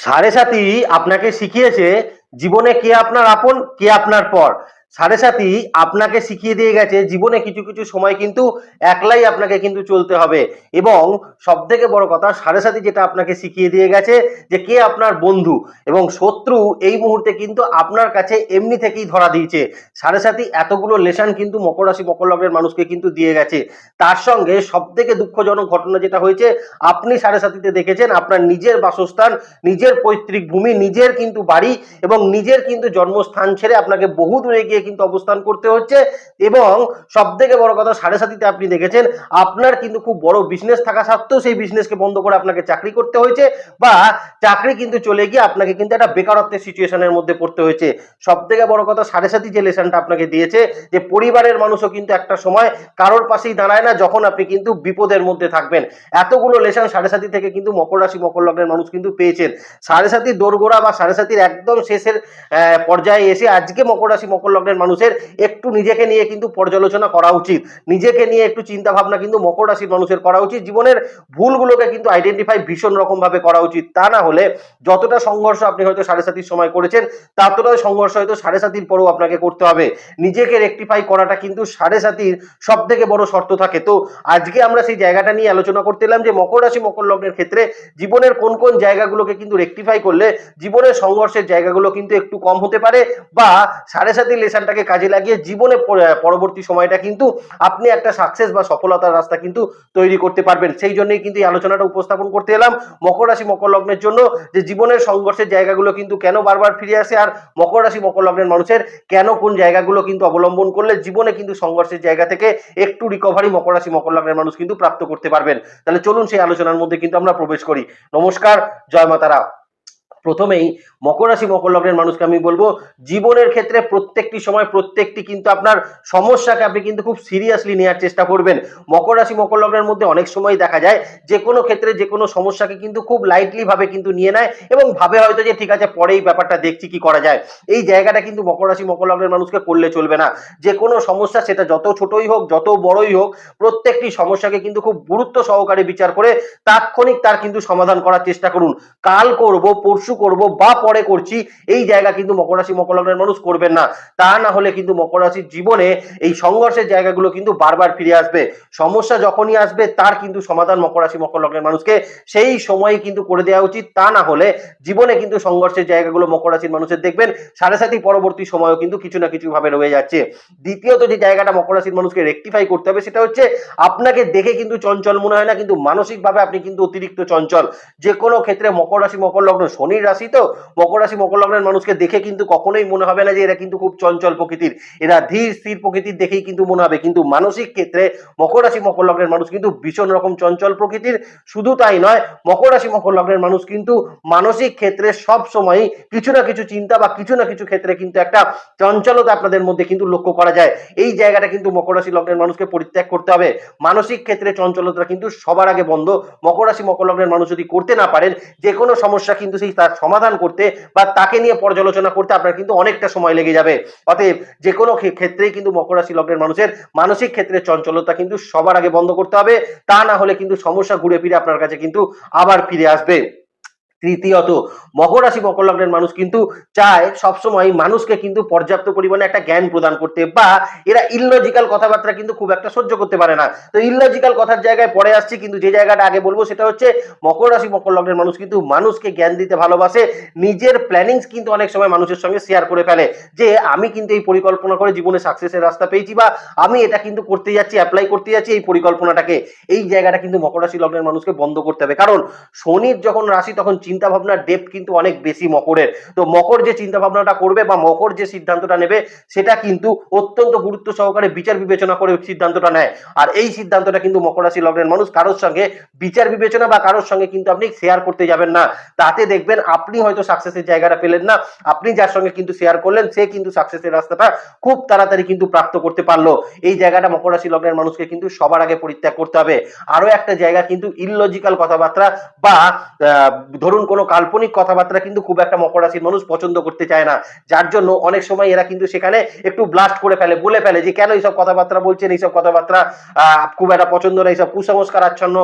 সাড়ে সাথী আপনাকে শিখিয়েছে জীবনে কে আপনার আপন কে আপনার পর। সাড়ে সাথী আপনাকে শিখিয়ে দিয়ে গেছে, জীবনে কিছু কিছু সময় কিন্তু একলাই আপনাকে কিন্তু চলতে হবে। এবং সব থেকে বড় কথা সাড়ে সাথী যেটা আপনাকে শিখিয়ে দিয়ে গেছে যে কে আপনার বন্ধু এবং শত্রু এই মুহূর্তে কিন্তু আপনার কাছে এমনি থেকেই ধরা দিয়েছে। সাড়ে সাথী এতগুলো লেশন কিন্তু মকর রাশি, মকর লগ্নের মানুষকে কিন্তু দিয়ে গেছে। তার সঙ্গে সব থেকে দুঃখজনক ঘটনা যেটা হয়েছে, আপনি সাড়ে সাথীতে দেখেছেন, আপনার নিজের বাসস্থান, নিজের পৈতৃক ভূমি, নিজের কিন্তু বাড়ি এবং নিজের কিন্তু জন্মস্থান ছেড়ে আপনাকে বহু দূরে গিয়ে কিন্তু অবস্থান করতে হচ্ছে। এবং সব থেকে বড় কথা, সাড়ে সাথীতে আপনি দেখেছেন, আপনার কিন্তু খুব বড় বিজনেস থাকা সত্ত্বেও সেই বিজনেসকে বন্ধ করে আপনাকে চাকরি করতে হয়েছে বা চাকরি কিন্তু চলে গিয়ে আপনাকে কিন্তু একটা বেকারত্বের সিচুয়েশনের মধ্যে পড়তে হয়েছে। সব থেকে বড় কথা, সাড়ে সাথী যে লেসনটা আপনাকে দিয়েছে, যে পরিবারের মানুষও কিন্তু একটা সময় কারোর পাশেই দাঁড়ায় না, যখন আপনি কিন্তু বিপদের মধ্যে থাকবেন। এতগুলো লেসন সাড়ে সাথী থেকে কিন্তু মকর রাশি, মকর লগ্নের মানুষ কিন্তু পেয়েছেন। সাড়ে সাথী দোরগোড়া বা সাড়ে সাথীর একদম শেষের পর্যায়ে এসে আজকে মকর রাশি, মকর লগ্নের মানুষের একটু নিজেকে নিয়ে কিন্তু পর্যালোচনা করা উচিত। নিজেকে নিয়ে একটু চিন্তা ভাবনা কিন্তু মকর রাশির মানুষের করা উচিত। জীবনের ভুলগুলোকে কিন্তু আইডেন্টিফাই ভীষণ রকম ভাবে করা উচিত। তা না হলে যতটা সংঘর্ষ আপনি হয়তো সাড়ে সাতির সময় করেছেন, ততটাই সংঘর্ষ হয়তো সাড়ে সাতির পরেও আপনাকে করতে হবে। নিজেকে রেকটিফাই করাটা কিন্তু সাড়ে সাতির সব থেকে বড় শর্ত থাকে। তো আজকে আমরা সেই জায়গাটা নিয়ে আলোচনা করতে এলাম যে মকর রাশি, মকর লগ্নের ক্ষেত্রে জীবনের কোন কোন জায়গাগুলোকে কিন্তু রেকটিফাই করলে জীবনের সংঘর্ষের জায়গাগুলো কিন্তু একটু কম হতে পারে বা সাড়ে সাতির লেসানটাকে কাজে লাগিয়ে জীবনে পরবর্তী সময়টা কিন্তু আপনি একটা সাকসেস বা সফলতার রাস্তা কিন্তু তৈরি করতে পারবেন। সেই জন্যই কিন্তু এই আলোচনাটা উপস্থাপন করতে এলাম। মকর রাশি, মকর লগ্নের জন্য যে জীবনের সংঘর্ষের জায়গাগুলো কিন্তু কেন বারবার ফিরে আসে আর মকর রাশি, মকর লগ্নের মানুষের কেন কোন জায়গাগুলো কিন্তু অবলম্বন করলে জীবনে কিন্তু সংঘর্ষের জায়গা থেকে একটু রিকভারি মকর রাশি, মকর লগ্নের মানুষ কিন্তু প্রাপ্ত করতে পারবেন। তাহলে চলুন সেই আলোচনার মধ্যে কিন্তু আমরা প্রবেশ করি। নমস্কার, জয় মাতারা। প্রথমেই মকর রাশি, মকর লগ্নের মানুষকে আমি বলব, জীবনের ক্ষেত্রে প্রত্যেকটি সময় প্রত্যেকটি কিন্তু আপনার সমস্যাকে আপনি কিন্তু খুব সিরিয়াসলি নেওয়ার চেষ্টা করবেন। মকর রাশি, মকর লগ্নের মধ্যে অনেক সময় দেখা যায়, যে কোনো ক্ষেত্রে যে কোনো সমস্যাকে কিন্তু খুব লাইটলি ভাবে কিন্তু নিয়ে নেয় এবং ভাবে হয়তো যে, ঠিক আছে পরে এই ব্যাপারটা দেখছি কি করা যায়। এই জায়গাটা কিন্তু মকর রাশি, মকর লগ্নের মানুষকে করলে চলবে না। যে কোনো সমস্যা, সেটা যত ছোটই হোক, যত বড়ই হোক, প্রত্যেকটি সমস্যাকে কিন্তু খুব গুরুত্ব সহকারে বিচার করে তাৎক্ষণিক তার কিন্তু সমাধান করার চেষ্টা করুন। কাল করব, পরশু করব বা পরে করছি, এই জায়গা কিন্তু মকর রাশি, মকর লগ্নের মানুষ করবেন না। তা না হলে কিন্তু মকর রাশির জীবনে এই সংঘর্ষের জায়গাগুলো কিন্তু বারবার ফিরে আসবে। সমস্যা যখনই আসবে, তার কিন্তু সমাধান মকর রাশি, মকর লগ্নের মানুষকে সেই সময়ে কিন্তু করে দেওয়া উচিত। তা না হলে জীবনে কিন্তু সংঘর্ষের জায়গাগুলো মকর রাশির মানুষের দেখবেন সাড়ে সাথী পরবর্তী সময়ও কিন্তু কিছু না কিছু ভাবে রয়ে যাচ্ছে। দ্বিতীয়ত যে জায়গাটা মকর রাশির মানুষকে রেকটিফাই করতে হবে, সেটা হচ্ছে আপনাকে দেখে কিন্তু চঞ্চল মনে হয় না, কিন্তু মানসিকভাবে আপনি কিন্তু অতিরিক্ত চঞ্চল। যে কোনো ক্ষেত্রে মকর রাশি, মকর লগ্ন, শনির রাশি তো মকর রাশি, মকর লগ্নের মানুষকে দেখে কিন্তু কখনোই মনে হবে না যে এরা কিন্তু খুব চঞ্চল প্রকৃতির। এরা ধীর, স্থির প্রকৃতির দেখেই কিন্তু মনে হবে। কিন্তু মানসিক ক্ষেত্রে মকর রাশি, মকর লগ্নের মানুষ কিন্তু ভীষণ রকম চঞ্চল প্রকৃতির। শুধু তাই নয়, মকর রাশি, মকর লগ্নের মানুষ কিন্তু মানসিক ক্ষেত্রে সব সময় কিছু না কিছু চিন্তা বা কিছু না কিছু ক্ষেত্রে কিন্তু একটা চঞ্চলতা আপনাদের মধ্যে কিন্তু লক্ষ্য করা যায়। এই জায়গাটা কিন্তু মকর রাশি, লগ্নের মানুষকে পরিত্যাগ করতে হবে। মানসিক ক্ষেত্রে চঞ্চলতা কিন্তু সবার আগে বন্ধ। মকর রাশি, মকর লগ্নের মানুষ যদি করতে না পারেন যে কোনো সমস্যা কিন্তু সেই তার সমাধান করতে বা তাকে নিয়ে পর্যালোচনা করতে আপনার কিন্তু অনেকটা সময় লেগে যাবে। অতএব যে কোনো ক্ষে- ক্ষেত্রেই কিন্তু মকর রাশি লগ্নের মানুষের মানসিক ক্ষেত্রে চঞ্চলতা কিন্তু সবার আগে বন্ধ করতে হবে। তা না হলে কিন্তু সমস্যা ঘুরে ফিরে আপনার কাছে কিন্তু আবার ফিরে আসবে। তৃতীয়ত, মকর রাশি, মকর লগ্নের মানুষ কিন্তু চায় সবসময় মানুষকে কিন্তু পর্যাপ্ত পরিমাণে একটা জ্ঞান প্রদান করতে বা এরা ইললজিক্যাল কথাবার্তা কিন্তু খুব একটা সহ্য করতে পারে না। তো ইললজিক্যাল কথার জায়গায় পরে আসছি, কিন্তু যে জায়গাটা আগে বলব সেটা হচ্ছে মকর রাশি, মকর লগ্নের মানুষ কিন্তু মানুষকে জ্ঞান দিতে ভালোবাসে, নিজের প্ল্যানিংস কিন্তু অনেক সময় মানুষের সঙ্গে শেয়ার করে ফেলে যে আমি কিন্তু এই পরিকল্পনা করে জীবনে সাকসেসের রাস্তা পেয়েছি বা আমি এটা কিন্তু করতে যাচ্ছি অ্যাপ্লাই করতে যাচ্ছি এই পরিকল্পনাটাকে। এই জায়গাটা কিন্তু মকর রাশি লগ্নের মানুষকে বন্ধ করতে হবে। কারণ শনির যখন রাশি, তখন চিন্তা ভাবনার ডেপ কিন্তু অনেক বেশি মকরের। তো মকর যে চিন্তা ভাবনাটা করবে বা মকর যে সিদ্ধান্তটা নেবে, সেটা কিন্তু অত্যন্ত গুরুত্ব সহকারে বিচার বিবেচনা করে সিদ্ধান্তটা নেয়। আর এই সিদ্ধান্তটা কিন্তু মকর রাশি লগ্নের মানুষ কারোর সঙ্গে বিচার বিবেচনা বা কারোর সঙ্গে কিন্তু আপনি শেয়ার করতে যাবেন না। তাতে দেখবেন আপনি হয়তো সাকসেসের জায়গাটা পেলেন না, আপনি যার সঙ্গে কিন্তু শেয়ার করলেন, সে কিন্তু সাকসেসের রাস্তাটা খুব তাড়াতাড়ি কিন্তু প্রাপ্ত করতে পারল। এই জায়গাটা মকর রাশি লগ্নের মানুষকে কিন্তু সবার আগে পরিত্যাগ করতে হবে। আরও একটা জায়গা কিন্তু ইললজিক্যাল কথাবার্তা বা ধরুন ধরুন কোনো কাল্পনিক কথাবার্তা কিন্তু খুব একটা মকর রাশির মানুষ পছন্দ করতে চায় না। যার জন্য অনেক সময় এরা কিন্তু সেখানে একটু ব্লাস্ট করে ফেলে, বলে ফেলে যে কেন এইসব কথাবার্তা বলছেন, এইসব কথাবার্তা খুব একটা পছন্দ না, এইসব কুসংস্কার আচ্ছন্ন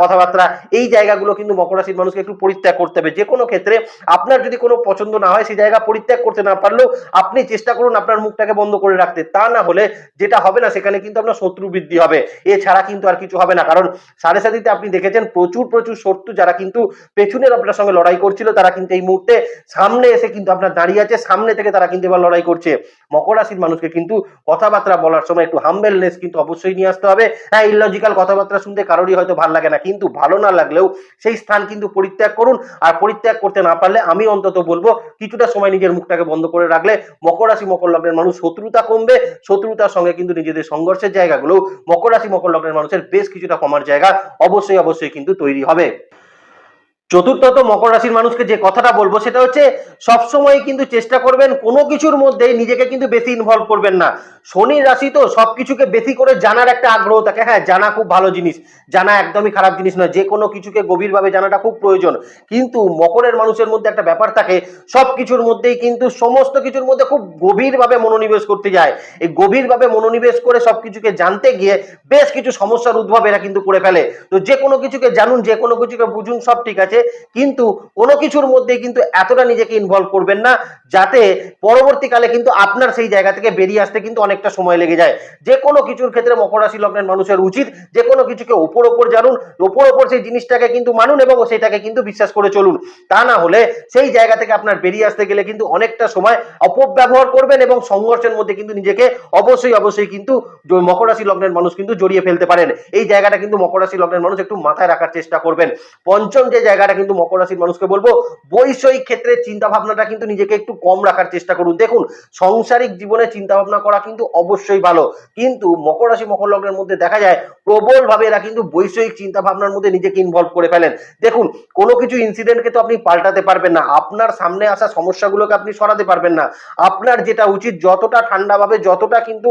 কথাবার্তা। এই জায়গাগুলো কিন্তু মকর রাশির মানুষকে একটু পরিত্যাগ করতে হবে। যে কোনো ক্ষেত্রে আপনার যদি কোনো পছন্দ না হয়, সেই জায়গা পরিত্যাগ করতে না পারলেও আপনি চেষ্টা করুন আপনার মুখটাকে বন্ধ করে রাখতে। তা না হলে যেটা হবে না, সেখানে কিন্তু আপনার শত্রু বৃদ্ধি হবে। এছাড়া কিন্তু আর কিছু হবে না। কারণ সাড়ে সাতিতে আপনি দেখেছেন প্রচুর প্রচুর শত্রু যারা কিন্তু পেছনের আপনার সঙ্গে লড়াই করছিল, তারা কিন্তু এই মুহূর্তে সামনে এসে কিন্তু আপনার দাঁড়িয়ে আছে, সামনে থেকে তারা কিন্তু এবার লড়াই করছে। মকর রাশির মানুষকে কিন্তু কথাবার্তা বলার সময় একটু হাম্বেলনেস কিন্তু অবশ্যই নিয়ে আসতে হবে। হ্যাঁ ইলজিক্যাল কথাবার্তা শুনতে কারোরই হয়তো ভালো লাগে না, কিন্তু ভালো না লাগলেও সেই স্থান কিন্তু পরিত্যাগ করুন। আর পরিত্যাগ করতে না পারলে আমি অন্তত বলব, কিছুটা সময় নিজের মুখটাকে বন্ধ করে রাখলে মকর রাশি মকর লগ্নের মানুষ শত্রুতা কমবে। শত্রুতার সঙ্গে কিন্তু নিজেদের সংঘর্ষের জায়গাগুলো মকর রাশি মকর লগ্নের মানুষের বেশ কিছুটা কমার জায়গা অবশ্যই অবশ্যই কিন্তু তৈরি হবে। চতুর্থত মকর রাশির মানুষকে যে কথাটা বলব সেটা হচ্ছে সবসময় কিন্তু চেষ্টা করবেন কোনো কিছুর মধ্যে নিজেকে কিন্তু বেশি ইনভলভ করবেন না। শনির রাশি তো সব কিছুকে বেশি করে জানার একটা আগ্রহ থাকে। হ্যাঁ জানা খুব ভালো জিনিস, জানা একদমই খারাপ জিনিস নয়, যে কোনো কিছুকে গভীরভাবে জানাটা খুব প্রয়োজন। কিন্তু মকরের মানুষের মধ্যে একটা ব্যাপার থাকে সব কিছুর মধ্যেই কিন্তু সমস্ত কিছুর মধ্যে খুব গভীরভাবে মনোনিবেশ করতে যায়। এই গভীরভাবে মনোনিবেশ করে সব কিছুকে জানতে গিয়ে বেশ কিছু সমস্যার উদ্ভব এরা কিন্তু করে ফেলে। তো যে কোনো কিছুকে জানুন, যে কোনো কিছুকে বুঝুন, সব ঠিক আছে। কিন্তু কোনো কিছুর মধ্যে কিন্তু এতটা নিজেকে ইনভলভ করবেন না, যাতে পরবর্তীকালে কিন্তু আপনার সেই জায়গা থেকে বেরিয়ে আসতে কিন্তু অনেকটা সময় লেগে যায়। যে কোনো কিছুর ক্ষেত্রে মকর রাশি লগ্নের মানুষের উচিত, যে কোনো কিছুকে ওপর ওপর জানুন, ওপর ওপর সেই জিনিসটাকে কিন্তু মানুন এবং সেটাকে কিন্তু বিশ্বাস করে চলুন। তা না হলে সেই জায়গা থেকে আপনার বেরিয়ে আসতে গেলে কিন্তু অনেকটা সময় অপব্যবহার করবেন এবং সংঘর্ষের মধ্যে কিন্তু নিজেকে অবশ্যই অবশ্যই কিন্তু মকর রাশি লগ্নের মানুষ কিন্তু জড়িয়ে ফেলতে পারেন। এই জায়গাটা কিন্তু মকর রাশি লগ্নের মানুষ একটু মাথায় রাখার চেষ্টা করবেন। পঞ্চম যে জায়গাটা কিন্তু মকর রাশির মানুষকে বলব, বৈষয়িক ক্ষেত্রে চিন্তা ভাবনাটা কিন্তু নিজেকে একটু কম রাখার চেষ্টা করুন। দেখুন, সাংসারিক জীবনে চিন্তা ভাবনা করা কিন্তু অবশ্যই ভালো। কিন্তু মকর রাশি, মকর লগ্নের মধ্যে দেখা যায় প্রবল ভাবে এরা কিন্তু বৈষয়িক চিন্তা ভাবনার মধ্যে নিজেকে ইনভলভ করে ফেলেন। দেখুন, কোনো কিছু ইনসিডেন্টকে তো আপনি পাল্টাতে পারবেন না। আপনার সামনে আসা সমস্যাগুলোকে আপনি সরাতে পারবেন না। আপনার যেটা উচিত, যতটা ঠান্ডাভাবে, যতটা কিন্তু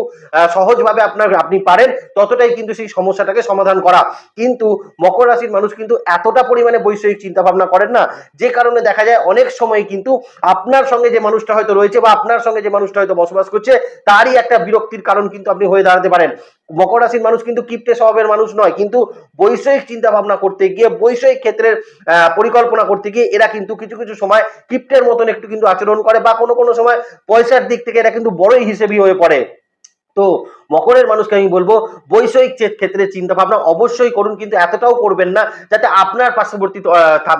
সহজভাবে আপনার, আপনি পারেন, ততটাই কিন্তু সেই সমস্যাটাকে সমাধান করা। কিন্তু মকর রাশির মানুষ কিন্তু এতটা পরিমাণে বৈষয়িক চিন্তা ভাবনা করেন না। যে কারণে দেখা যায় অনেক সময় কিন্তু আপনার সঙ্গে যে মানুষটা হয়তো রয়েছে বা আপনার সঙ্গে যে মানুষটা হয়তো বসবাস করছে, তারই একটা বিরক্তির কারণ কিন্তু আপনি হয়ে দাঁড়াতে পারেন। মকর রাশির মানুষ কিন্তু কিপ্টে স্বভাবের মানুষ নয়, কিন্তু বৈষয়িক চিন্তা ভাবনা করতে গিয়ে, বৈষয়িক ক্ষেত্রের পরিকল্পনা করতে গিয়ে এরা কিন্তু কিছু কিছু সময় কিপ্টের মতন একটু কিন্তু আচরণ করে বা কোনো কোনো সময় পয়সার দিক থেকে এরা কিন্তু বড়ই হিসেবি হয়ে পড়ে। তো মকরের মানুষকে আমি বলব, বৈষয়িক ক্ষেত্রে চিন্তা ভাবনা অবশ্যই করুন, কিন্তু এতটাও করবেন না যাতে আপনার পার্শ্ববর্তী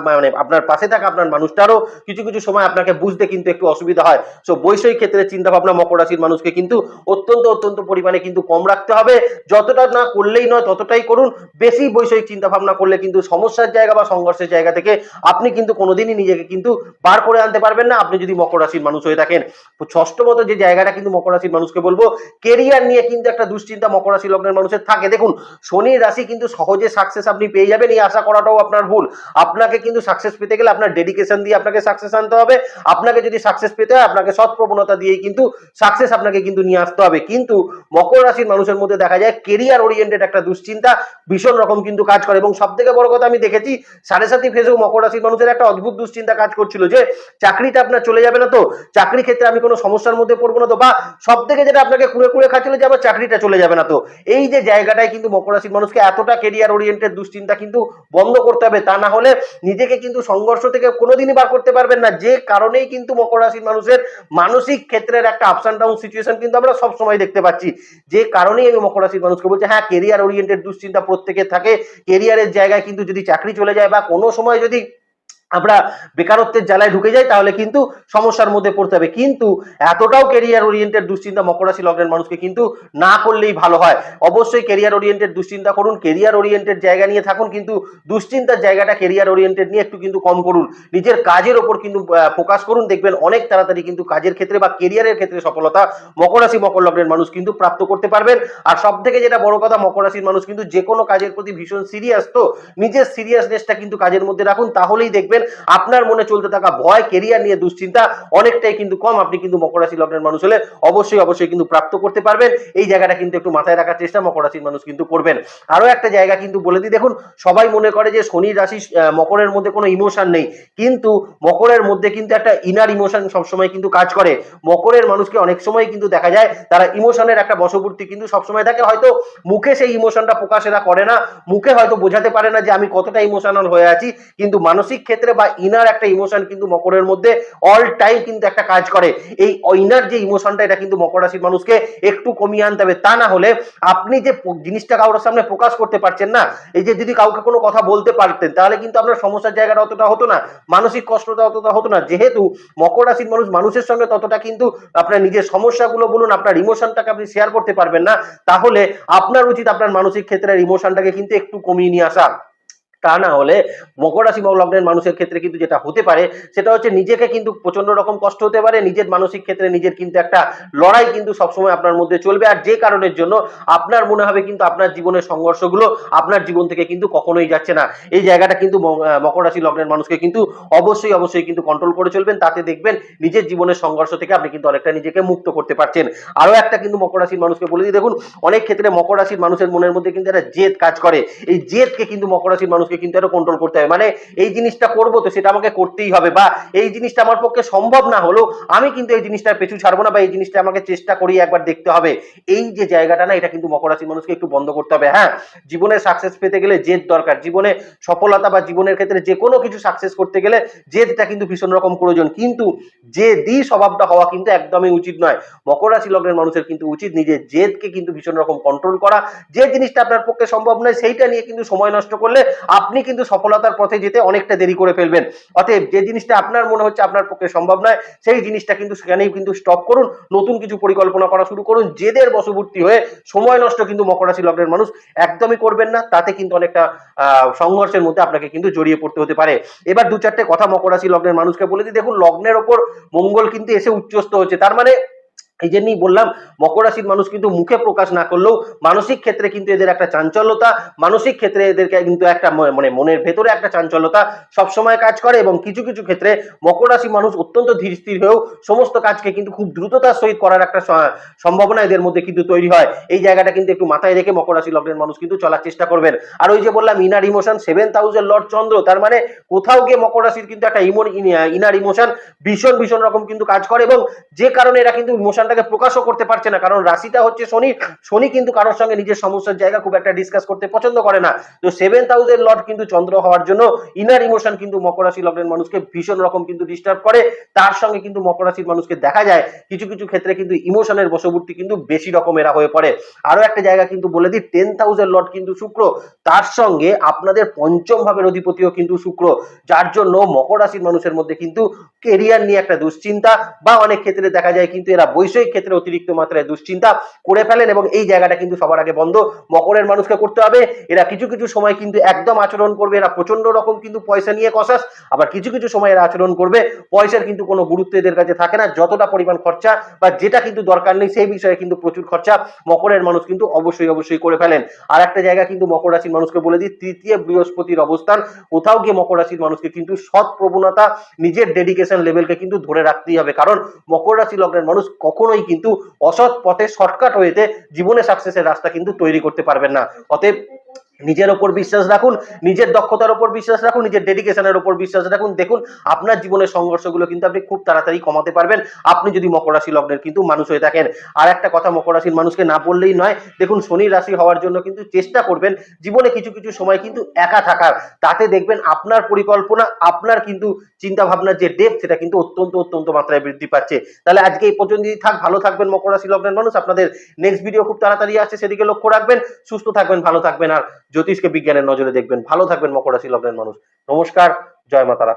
মানে আপনার পাশে থাকা আপনার মানুষটারও কিছু কিছু সময় আপনাকে বুঝতে কিন্তু একটু অসুবিধা হয়। সো বৈষয়িক ক্ষেত্রে চিন্তা ভাবনা মকর রাশির মানুষকে কিন্তু অত্যন্ত অত্যন্ত পরিমাণে কিন্তু কম রাখতে হবে। যতটা না করলেই নয়, ততটাই করুন। বেশি বৈষয়িক চিন্তা ভাবনা করলে কিন্তু সমস্যার জায়গা বা সংঘর্ষের জায়গা থেকে আপনি কিন্তু কোনোদিনই নিজেকে কিন্তু বার করে আনতে পারবেন না। আপনি যদি মকর রাশির মানুষ হয়ে থাকেন ষষ্ঠমত যে জায়গাটা কিন্তু মকর রাশির মানুষকে বলব কেরিয়ার নিয়ে কিন্তু একটা দুশ্চিন্তা মকর রাশি লগ্নের মানুষের থাকে। দেখুন, শনির রাশি কিন্তু সহজে সাকসেস আপনি পেয়ে যাবেন, এই আশা করাটাও আপনার ভুল। আপনাকে কিন্তু সাকসেস পেতে গেলে আপনার ডেডিকেশন দিয়ে আপনাকে সাকসেস আনতে হবে। আপনাকে যদি সাকসেস পেতে হয়, আপনাকে সৎ প্রবণতা দিয়েই কিন্তু সাকসেস আপনাকে কিন্তু নিয়ে আসতে হবে। কিন্তু মকর রাশির মানুষের মধ্যে দেখা যায় কেরিয়ার ওরিয়েন্টেড একটা দুশ্চিন্তা ভীষণ রকম কিন্তু কাজ করে। এবং সব থেকে বড় কথা আমি দেখেছি, সাড়ে সাথী ফেজেও মকর রাশির মানুষের একটা অদ্ভুত দুশ্চিন্তা কাজ করছিল যে, চাকরিটা আপনার চলে যাবে না তো? চাকরি ক্ষেত্রে আমি কোনো সমস্যার মধ্যে পড়ব না তো? বা সব থেকে যেটা আপনাকে কুড়ে কুড়ে খাচ্ছিল যে আমার চাকরিটা চলে যাবে না তো। এই যে জায়গাটায় কিন্তু মকর রাশির মানুষকে এতটা কেরিয়ার ওরিয়েন্টেড দুশ্চিন্তা কিন্তু বন্ধ করতে হবে, তা না হলে নিজেকে কিন্তু সংঘর্ষ থেকে কোনোদিনই বার করতে পারবেন না। যে কারণেই কিন্তু মকর রাশির মানুষের মানসিক ক্ষেত্রের একটা আপস অ্যান্ড ডাউন সিচুয়েশন কিন্তু আমরা সব সময় দেখতে পাচ্ছি। যে কারণেই আমি মকর রাশির মানুষকে বলছি হ্যাঁ কেরিয়ার ওরিয়েন্টেড দুশ্চিন্তা প্রত্যেকের থাকে। কেরিয়ারের জায়গায় কিন্তু যদি চাকরি চলে যায় বা কোনো সময় যদি আমরা বেকারত্বের জ্বালায় ঢুকে যাই, তাহলে কিন্তু সমস্যার মধ্যে পড়তে হবে। কিন্তু এতটাও কেরিয়ার ওরিয়েন্টেড দুশ্চিন্তা মকর রাশি লগ্নের মানুষকে কিন্তু না করলেই ভালো হয়। অবশ্যই কেরিয়ার ওরিয়েন্টেড দুশ্চিন্তা করুন কেরিয়ার ওরিয়েন্টেড জায়গা নিয়ে থাকুন, কিন্তু দুশ্চিন্তার জায়গাটা কেরিয়ার ওরিয়েন্টেড নিয়ে একটু কিন্তু কম করুন। নিজের কাজের ওপর কিন্তু ফোকাস করুন। দেখবেন অনেক তাড়াতাড়ি কিন্তু কাজের ক্ষেত্রে বা কেরিয়ারের ক্ষেত্রে সফলতা মকর রাশি মকর লগ্নের মানুষ কিন্তু প্রাপ্ত করতে পারবেন। আর সব থেকে যেটা বড় কথা মকর রাশির মানুষ কিন্তু যে কোনো কাজের প্রতি ভীষণ সিরিয়াস তো, নিজের সিরিয়াসনেসটা কিন্তু কাজের মধ্যে রাখুন। তাহলেই দেখবেন আপনার মনে চলতে থাকা ভয় কেরিয়ার নিয়ে দুশ্চিন্তা অনেকটাই কিন্তু কম। আপনি কিন্তু মকর রাশি লগ্নের মানুষ হলে অবশ্যই অবশ্যই কিন্তু প্রাপ্ত করতে পারবেন। এই জায়গাটা কিন্তু একটু মাথায় রাখার চেষ্টা মকর রাশির মানুষ কিন্তু করবেন। আরও একটা জায়গা কিন্তু বলে দিই, দেখুন, সবাই মনে করে যে শনি রাশি মকরের মধ্যে কোনো ইমোশন নেই। কিন্তু মকরের মধ্যে কিন্তু একটা ইনার ইমোশন সবসময় কিন্তু কাজ করে। মকরের মানুষকে অনেক সময় কিন্তু দেখা যায়, তারা ইমোশনের একটা বশবর্তী কিন্তু সবসময় থাকে হয়তো মুখে সেই ইমোশনটা প্রকাশ করে না। মুখে হয়তো বোঝাতে পারে না যে আমি কতটা ইমোশনাল হয়ে আছি। কিন্তু মানসিক ক্ষেত্রে বা ইনার একটা ইমোশন কিন্তু মকরের মধ্যে অল টাইম কিন্তু একটা কাজ করে। এই ইনার যে ইমোশনটা এটা কিন্তু মকর রাশির মানুষকে একটু কমিয়ে আনতে হবে। তা না হলে আপনি যে জিনিসটা কারোর সামনে প্রকাশ করতে পারছেন না, এই যে যদি কাউকে কোনো কথা বলতে পারতেন, তাহলে কিন্তু আপনার সমস্যার জায়গাটা অতটা হতো না, মানসিক কষ্টটা অতটা হতো না। যেহেতু মকর রাশির মানুষ মানুষের সঙ্গে ততটা কিন্তু আপনার নিজের সমস্যাগুলো বলুন, আপনার ইমোশনটাকে আপনি শেয়ার করতে পারবেন না, তাহলে আপনার উচিত আপনার মানসিক ক্ষেত্রের ইমোশনটাকে কিন্তু একটু কমিয়ে নিয়ে আসা। তা না হলে মকর রাশি লগ্নের মানুষের ক্ষেত্রে কিন্তু যেটা হতে পারে, সেটা হচ্ছে নিজেকে কিন্তু প্রচণ্ড রকম কষ্ট হতে পারে, নিজের মানসিক ক্ষেত্রে নিজের কিন্তু একটা লড়াই কিন্তু সবসময় আপনার মধ্যে চলবে আর যে কারণের জন্য আপনার মনে হবে কিন্তু আপনার জীবনের সংঘর্ষগুলো আপনার জীবন থেকে কিন্তু কখনোই যাচ্ছে না। এই জায়গাটা কিন্তু মকর রাশি লগ্নের মানুষকে কিন্তু অবশ্যই অবশ্যই কিন্তু কন্ট্রোল করে চলবেন। তাতে দেখবেন নিজের জীবনের সংঘর্ষ থেকে আপনি কিন্তু অনেকটা নিজেকে মুক্ত করতে পারছেন। আরও একটা কিন্তু মকর রাশির মানুষকে বলে দিই, দেখুন, অনেক ক্ষেত্রে মকর রাশির মানুষের মনের মধ্যে কিন্তু একটা জেদ কাজ করে। এই জেদকে কিন্তু মকর রাশির মানুষকে কিন্তু একটা কন্ট্রোল করতে হবে। মানে এই জিনিসটা করব তো সেটা আমাকে করতেই হবে বা এই জিনিসটা আমার পক্ষে সম্ভব না হলেও আমি কিন্তু এই জিনিসটার পেছু ছাড়বো না বা এই জিনিসটা আমাকে চেষ্টা করেই একবার দেখতে হবে। এই যে জায়গাটা না, এটা কিন্তু মকর রাশির মানুষকে একটু বন্ধ করতে হবে। হ্যাঁ জীবনে সাকসেস পেতে গেলে জেদ দরকার। জীবনে সফলতা বা জীবনের ক্ষেত্রে যে কোনো কিছু সাকসেস করতে গেলে জেদটা কিন্তু ভীষণ রকম প্রয়োজন। কিন্তু জেদি স্বভাবটা হওয়া কিন্তু একদমই উচিত নয়। মকর রাশি লগ্নের মানুষের কিন্তু উচিত নিজের জেদকে কিন্তু ভীষণ রকম কন্ট্রোল করা। যে জিনিসটা আপনার পক্ষে সম্ভব নয়, সেইটা নিয়ে কিন্তু সময় নষ্ট করলে আপনি কিন্তু সফলতার পথে যেতে অনেকটা দেরি করে ফেলবেন। অতএব যে জিনিসটা আপনার মনে হচ্ছে আপনার পক্ষে সম্ভব নয়, সেই জিনিসটা কিন্তু সেখানেই কিন্তু স্টপ করুন, নতুন কিছু পরিকল্পনা করা শুরু করুন, জেদের বশবর্তী হয়ে সময় নষ্ট কিন্তু মকর রাশি লগ্নের মানুষ একদমই করবেন না, তাতে কিন্তু অনেকটা সংঘর্ষের মধ্যে আপনাকে কিন্তু জড়িয়ে পড়তে হতে পারে। এবার দু চারটে কথা মকর রাশি লগ্নের মানুষকে বলে দিই, দেখুন, লগ্নের ওপর মঙ্গল কিন্তু এসে উচ্চস্ত হচ্ছে, তার মানে এই জন্যই বললাম, মকর রাশির মানুষ কিন্তু মুখে প্রকাশ না করলেও মানসিক ক্ষেত্রে কিন্তু এদের একটা চাঞ্চল্যতা, মানসিক ক্ষেত্রে এদেরকে কিন্তু একটা মানে মনের ভেতরে একটা চাঞ্চল্যতা সবসময় কাজ করে এবং কিছু কিছু ক্ষেত্রে মকর রাশি মানুষ অত্যন্ত ধীর স্থির হয়েও সমস্ত কাজকে কিন্তু খুব দ্রুততার সহিত করার একটা সম্ভাবনা এদের মধ্যে কিন্তু তৈরি হয়। এই জায়গাটা কিন্তু একটু মাথায় রেখে মকর রাশি লগ্নের মানুষ কিন্তু চলার চেষ্টা করবেন। আর ওই যে বললাম inner emotion seven thousand lord Chandra তার মানে কোথাও গিয়ে মকর রাশির কিন্তু একটা ইমোন ইনার ইমোশন ভীষণ ভীষণ রকম কিন্তু কাজ করে এবং যে কারণে এরা কিন্তু ইমোশনটাকে প্রকাশও করতে পারছে না, কারণ রাশিটা হচ্ছে শনি শনি কিন্তু কারোর সঙ্গে নিজের সমস্যার জায়গা খুব একটা ডিসকাস করতে পছন্দ করে না। তো সেভেন থাউজেন্ড লট কিন্তু চন্দ্র হওয়ার জন্য ইনার ইমোশন কিন্তু মকর রাশি লগ্নের মানুষকে ভীষণ রকম কিন্তু ডিস্টার্ব করে। তার সঙ্গে কিন্তু মকর রাশির মানুষকে দেখা যায়, কিছু কিছু ক্ষেত্রে কিন্তু ইমোশনের বশবর্তী কিন্তু বেশি রকম এরা হয়ে পড়ে। আরও একটা জায়গা কিন্তু বলে দিই টেন থাউজেন্ড লট কিন্তু শুক্র, তার সঙ্গে আপনাদের পঞ্চম ভাবের অধিপতিও কিন্তু শুক্র, যার জন্য মকর রাশির মানুষের মধ্যে কিন্তু কেরিয়ার নিয়ে একটা দুশ্চিন্তা বা অনেক ক্ষেত্রে দেখা যায় কিন্তু এরা বৈষয়িক ক্ষেত্রে অতিরিক্ত মাত্রায় দুশ্চিন্তা করে ফেলেন এবং এই জায়গাটা কিন্তু সবার আগে বন্ধ। মকরের মানুষকে করতে হবে। এরা কিছু কিছু সময় কিন্তু একদম আচরণ করবে। এরা প্রচণ্ড রকম কিন্তু পয়সা নিয়ে কষাস। আবার কিছু কিছু সময় এরা আচরণ করবে। পয়সার কিন্তু কোনো গুরুত্ব এদের কাছে থাকে না। যতটা পরিমাণ খরচা বা যেটা কিন্তু দরকার নেই, সেই বিষয়ে কিন্তু প্রচুর খরচা মকরের মানুষ কিন্তু অবশ্যই অবশ্যই করে ফেলেন। আর একটা জায়গা কিন্তু মকর রাশির মানুষকে বলে দিই, তৃতীয় বৃহস্পতির অবস্থান। কোথাও গিয়ে মকর রাশির মানুষকে কিন্তু সৎ প্রবণতা, নিজের ডেডিকেশন লেভেলকে কিন্তু ধরে রাখতেই হবে। কারণ মকর রাশি লগ্নের মানুষ কখনোই কিন্তু অসৎ পথে শর্টকাট হয়েতে জীবনে সাকসেসের রাস্তা কিন্তু তৈরি করতে পারবেন না। অতএব নিজের ওপর বিশ্বাস রাখুন, নিজের দক্ষতার ওপর বিশ্বাস রাখুন, নিজের ডেডিকেশনের ওপর বিশ্বাস রাখুন। দেখুন, আপনার জীবনের সংঘর্ষগুলো কিন্তু আপনি খুব তাড়াতাড়ি কমাতে পারবেন। আপনি যদি মকর রাশি লগ্নের কিন্তু মানুষ হয়ে থাকেন। আর একটা কথা, মকর রাশির মানুষকে না বললেই নয়, দেখুন, শনি রাশি হওয়ার জন্য কিন্তু চেষ্টা করবেন। জীবনে কিছু কিছু সময় কিন্তু একা থাকার। তাতে দেখবেন, আপনার পরিকল্পনা, আপনার কিন্তু চিন্তা ভাবনার যে ডেপ সেটা কিন্তু অত্যন্ত অত্যন্ত মাত্রায় বৃদ্ধি পাচ্ছে। তাহলে আজকে এই পর্যন্তই থাক। ভালো থাকবেন মকর রাশি লগ্নের মানুষ। আপনাদের নেক্সট ভিডিও খুব তাড়াতাড়ি আসছে, সেদিকে লক্ষ্য রাখবেন। সুস্থ থাকবেন, ভালো থাকবেন। আর জ্যোতিষকে বিজ্ঞানের নজরে দেখবেন। ভালো থাকবেন মকর রাশি লগ্নের মানুষ। নমস্কার জয় মাতারা।